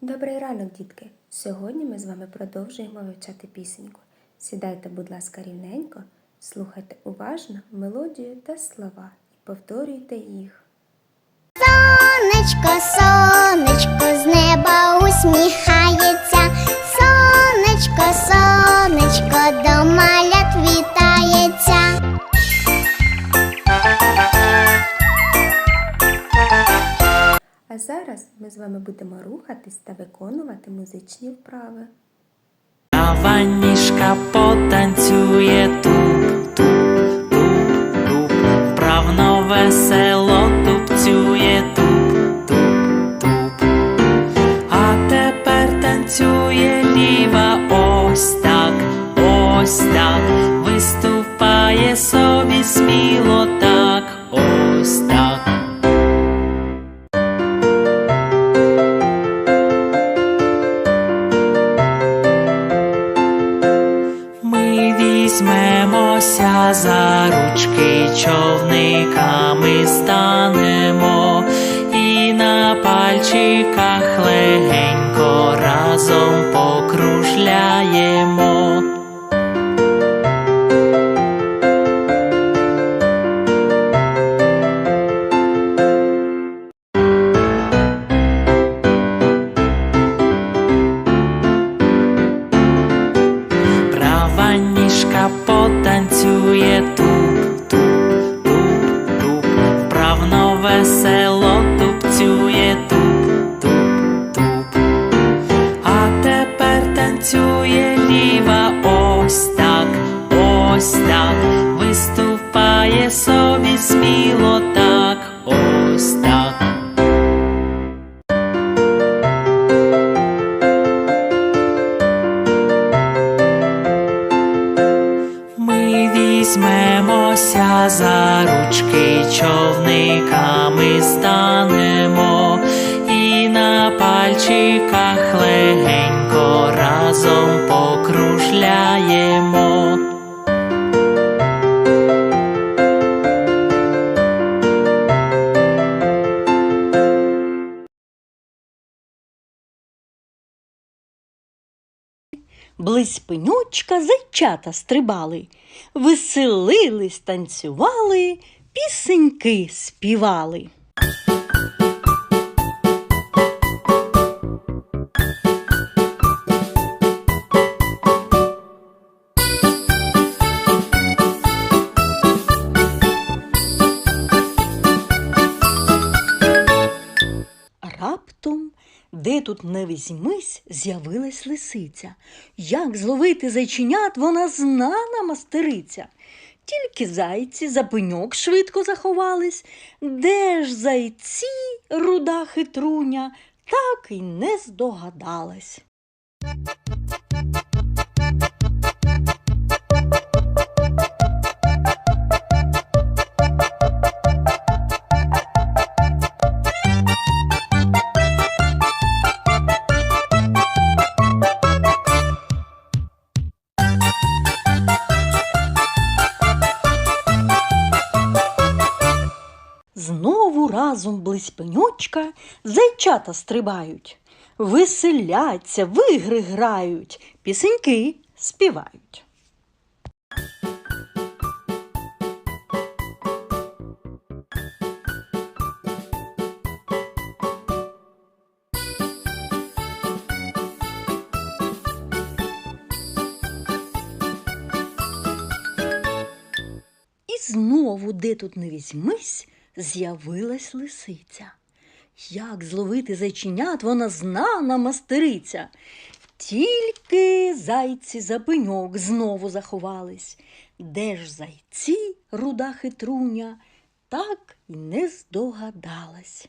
Добрий ранок, дітки! Сьогодні ми з вами продовжуємо вивчати пісеньку. Сідайте, будь ласка, рівненько, слухайте уважно мелодію та слова і повторюйте їх. Сонечко, сонечко, зараз ми з вами будемо рухатись та виконувати музичні вправи. Ванішка потанцює туп, туп, туп, туп. Вправно весело човниками станемо і на пальчиках легенько разом покружляємо. Права ніжка потанцює собі сміло так, ось так. Ми візьмемося за ручки, човниками станемо і на пальчиках легенько Близь пенючка зайчата стрибали, веселились, танцювали, пісеньки співали. Тут не візьмись, з'явилась лисиця. Як зловити зайченят, вона знана мастериця. Тільки зайці за пеньок швидко заховались. Де ж зайці, руда хитруня, так і не здогадалась. Знову разом близь пеньочка зайчата стрибають, веселяться, в ігри грають, пісеньки співають. Знову, де тут не візьмись, з'явилась лисиця. Як зловити зайченят, вона знана мастериця. Тільки зайці за пеньок знову заховались. Де ж зайці, руда хитруня, так і не здогадалась.